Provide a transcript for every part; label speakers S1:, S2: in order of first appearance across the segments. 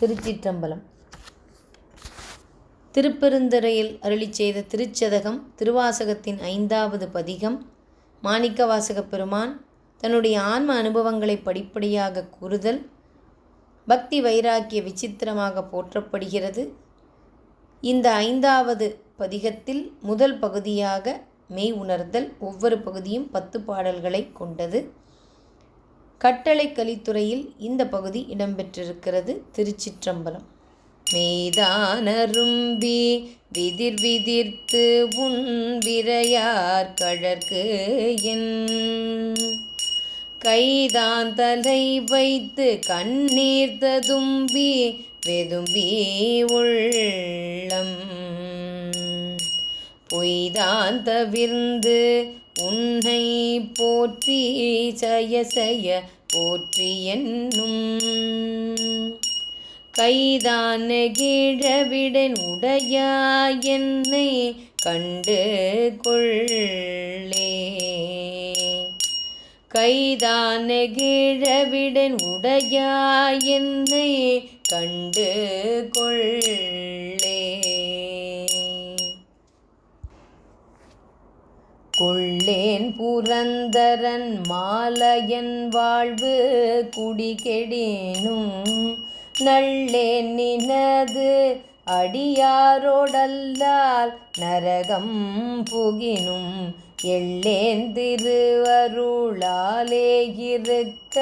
S1: திருச்சிற்றம்பலம். திருப்பெருந்துறையில் அருளிச் செய்த திருச்சதகம் திருவாசகத்தின் ஐந்தாவது பதிகம் மாணிக்கவாசகப் பெருமான் தன்னுடைய ஆன்ம அனுபவங்களை படிப்படியாக கூறுதல் பக்தி வைராக்கிய விசித்திரமாக போற்றப்படுகிறது. இந்த ஐந்தாவது பதிகத்தில் முதல் பகுதியாக மெய் உணர்தல் ஒவ்வொரு பகுதியும் பத்து பாடல்களை கொண்டது. கட்டளை கலித்துறையில் இந்த பகுதி இடம்பெற்றிருக்கிறது. திருச்சிற்றம்பலம். மேதானரும்பி விதிர் விதிர்த்து உன் விரையார் கழற்கு என். கைதான் தலை வைத்து கண்ணீர் ததும்பி வெதும்பி உள்ளம். பொய்தான் தவிர்ந்து உன்னை போற்றி ஜய சய போற்றி என்னும். கைதான் கீழவிடன் உடையா என்னை கண்டு கொள்ளே. கைதான் கீழவிடன் உடையா என்னை கண்டு கொள்ளே. கொள்ளேன் புரந்தரன் மாலையன் வாழ்வு குடிகெடேனும் நள்ளேன் நினது அடியாரோடல்லால் நரகம் புகினும். எள்ளேன் திருவருளாலே இருக்க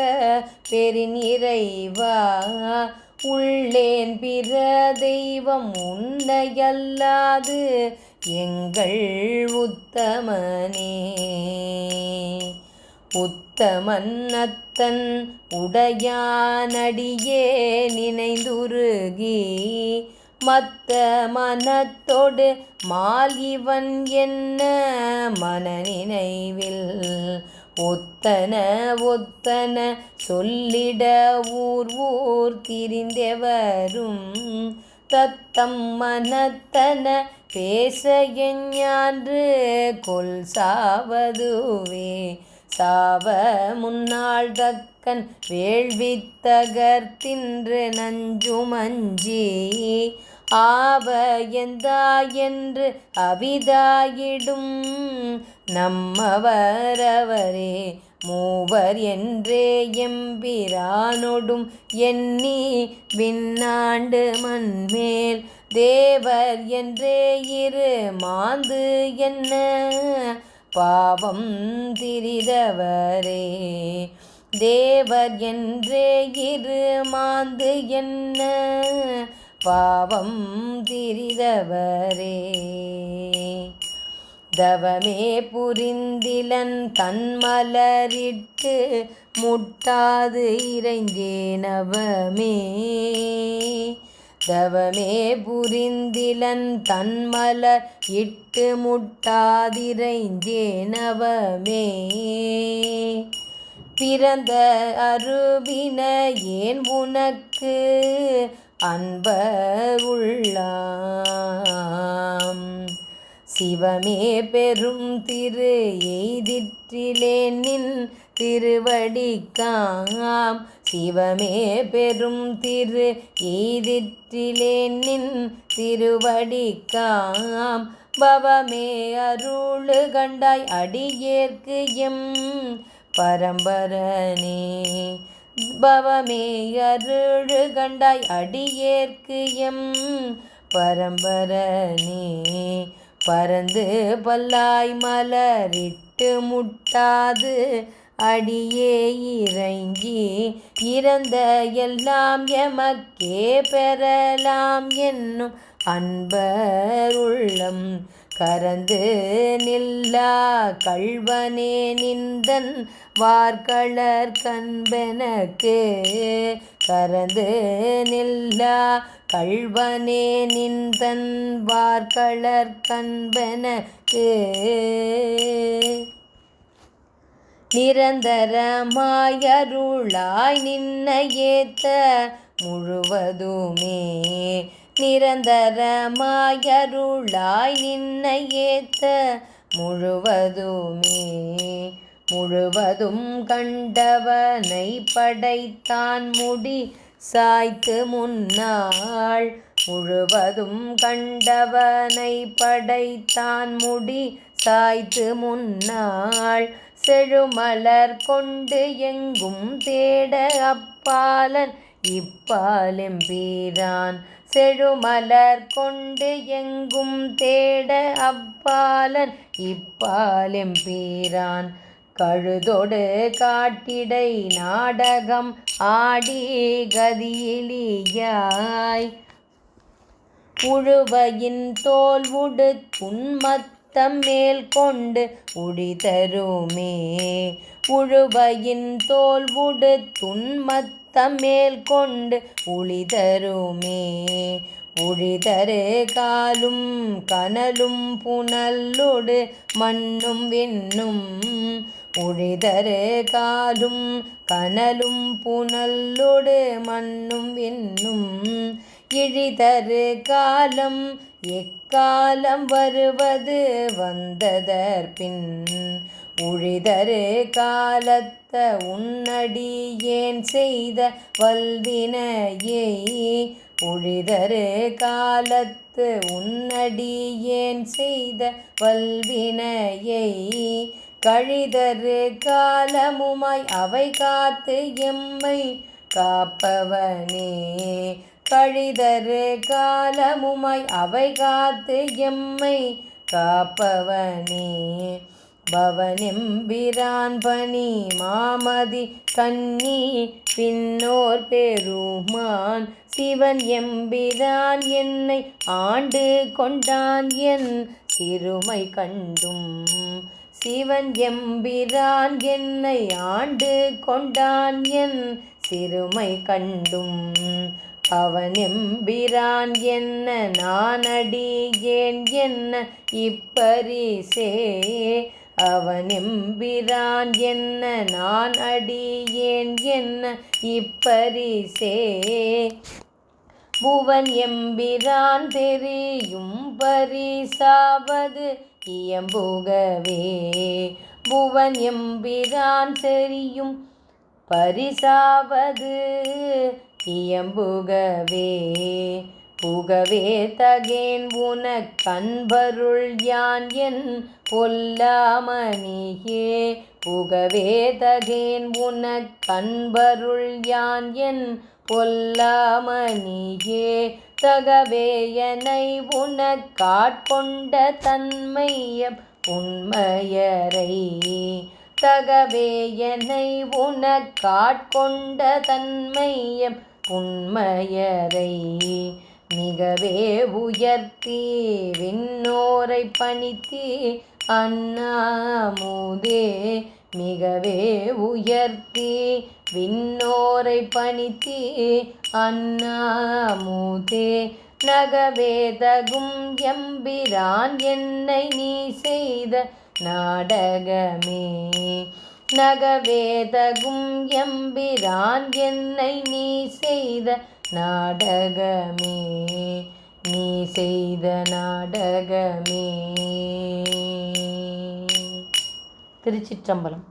S1: பெருநிறைவா உள்ளேன் பிற தெய்வம் உன்னையல்லாது எங்கள் உத்தமனே. உத்தமன்னத்தன் உடையானடியே நினைந்துருகி மத்த மனத்தோடு மால் இவன் என்ன மனநினைவில்? ஒத்தன ஒத்தன சொல்லிட ஊர் ஊர் திரிந்தெவரும் தத்தம் மனத்தன பேச எஞ்ஞான்று கொல் சாவதுவே. சாவ முன்னாள் தக்கன் வேள்வி வேள்வித்தகர்த்தின்று நஞ்சுமஞ்சி. ஆவ எந்தா என்று அவிதாயிடும் நம்மவரவரே. மூவர் என்றே எம்பிரானொடும் எண்ணி விண்ணாண்டு மண்மேல் தேவர் என்றே இரு மாந்து என்ன பாவம் திரிதவரே. தேவர் என்றே இரு மாந்து என்ன பாவம் திரிதவரே. தவமே புரிந்திலன் தன்மலரிட்டு முட்டாது இறைஞ்சேனவமே தவமே புரிந்திலன் தன்மலர் இட்டு முட்டாதிரைஞ்சேனவமே பிறந்த அருவின ஏன் உனக்கு அன்ப உள்ளாம்? சிவமே பெரும் திரு எய்திற்றிலே நின் திருவடிக்காம். சிவமே பெரும் திரு எய்திற்றிலே நின் திருவடிக்காம். பவமே அருள் கண்டாய் அடியேற்கு எம் பரம்பரனே. பவமே அருள் கண்டாய் அடியேற்கு எம் பரம்பரனே. பறந்து பல்லாய் மலரிட்டு முட்டாது. அடியே இறைஞ்சி இறந்த எல்லாம் எமக்கே பெறலாம் என்னும் அன்பருள்ளம் கரந்து நில்லா கள்வனே நிந்தன் வார்கழற் கண்பெனக்கு. கரந்து நில்லா கள்வனே நின்றன் வார்களர் கண்பனக்கு நிரந்தரமாயருளாய் நின்ன ஏத்த முழுவதுமே நிரந்தரமாயருளாய் நின்ன ஏத்த முழுவதுமே முழுவதும் கண்டவனை படைத்தான் முடி சாய்த்து முன்னாள் முழுவதும் கண்டவனை படைத்தான் முடி. சாய்த்து முன்னாள் செழுமலர் கொண்டு எங்கும் தேட அப்பாலன். இப்பாலெம்பீரான் செழுமலர் கொண்டு எங்கும் தேட அப்பாலன். இப்பாலெம்பீரான் கழுதொடு காட்டிடை நாடகம் ஆடி கதியிலியாய். உழுவையின் தோல் உடு உன்மத்தம் மேல் கொண்டு உழிதருமே உழுவையின் தோல் உடு துன்மத்தம் மேல் கொண்டு உழிதருமே உழிதரு காலும் கனலும் புனல்லொடு மண்ணும் விண்ணும் உழிதரு காலும் கனலும் புனல்லொடு மண்ணும் விண்ணும். இழிதரு காலம் எக்காலம் வருவது வந்ததற்பின் உழிதரு காலத்த உன்னடி ஏன் செய்த வல்வினையை உழிதரு காலத்து உன்னடி ஏன் செய்த வல்வினையை கழிதரு காலமுமாய் அவை காத்து எம்மை காப்பவனே. கழிதரு காலமுமாய் அவை காத்து எம்மை காப்பவனே. பவனெம்பிரான் பனி மாமதி கண்ணி பின்னோர் பெருமான் சிவன் எம்பிரான் என்னை ஆண்டு கொண்டான் என் சிறுமை கண்டும். சிவன் எம்பிரான் என்னை ஆண்டு கொண்டான் என் சிறுமை கண்டும். அவன் எம்பிரான் என்ன நானடி ஏன் என்ன இப்பரிசே அவன் எம்பிரான் என்ன நான் அடியேன் என்ன இப்பரிசே புவன் எம்பிரான் தெரியும் பரிசாவது இயம்புகவே. புவன் எம்பிரான் தெரியும் பரிசாவது இயம்புகவே. புகவே தகேன் உனக் கண்பருள் யான் என் பொல்லாமணியே. புகவே தகேன் உனக் கண்பருள் யான் என் பொல்லாமணியே தகவேயனை உனக்காட்கொண்ட தன்மையம் காட்கொண்ட உண்மையரை. தகவேயனை உனக்காட்கொண்ட தன்மையம் உண்மையரை. மிகவே உயர்த்தி விண்ணோரை பணித்தி அண்ணாமுதே. மிகவே உயர்த்தி விண்ணோரை பணித்தி அண்ணாமூதே. நகவேதகும் எம்பிரான் என்னை நீ செய்த நாடகமே. நகவேதகும் எம்பிரான் என்னை நீ செய்த நாடகமே. நீ செய்த நாடகமே. திருச்சிற்றம்பலம்.